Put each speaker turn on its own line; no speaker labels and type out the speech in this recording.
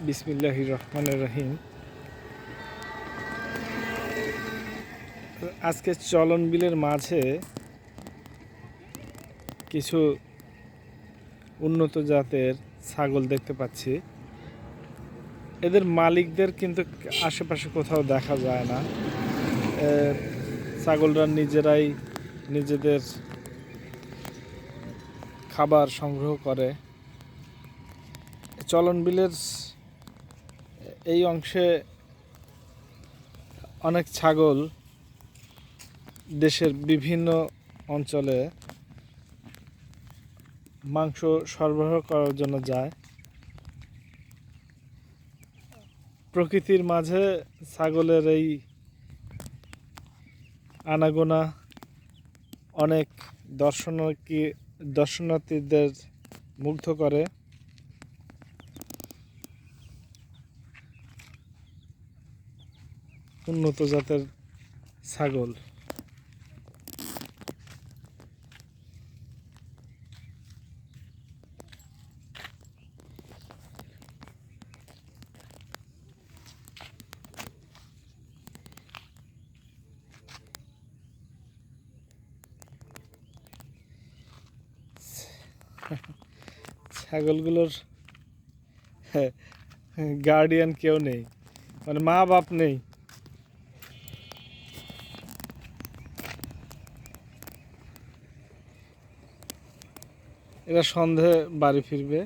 বিসমিল্লাহ রহমান রহিম আজকে চলন বিলের মাঝে কিছু উন্নত জাতের ছাগল দেখতে পাচ্ছি। এদের মালিকদের কিন্তু আশেপাশে কোথাও দেখা যায় না। ছাগলরা নিজেরাই নিজেদের খাবার সংগ্রহ করে। চলন বিলের এই অংশে অনেক ছাগল দেশের বিভিন্ন অঞ্চলে মাংস সরবরাহ করার জন্য যায়। প্রকৃতির মাঝে ছাগলের এই আনাগোনা অনেক দর্শনার্থী দর্শনার্থীদের মুগ্ধ করে। উন্নত জাতের ছাগল। ছাগলগুলোর গার্ডিয়ান কেউ নেই। মানে মা বাপ নেই। এরা সন্ধে বাড়ি ফিরবে।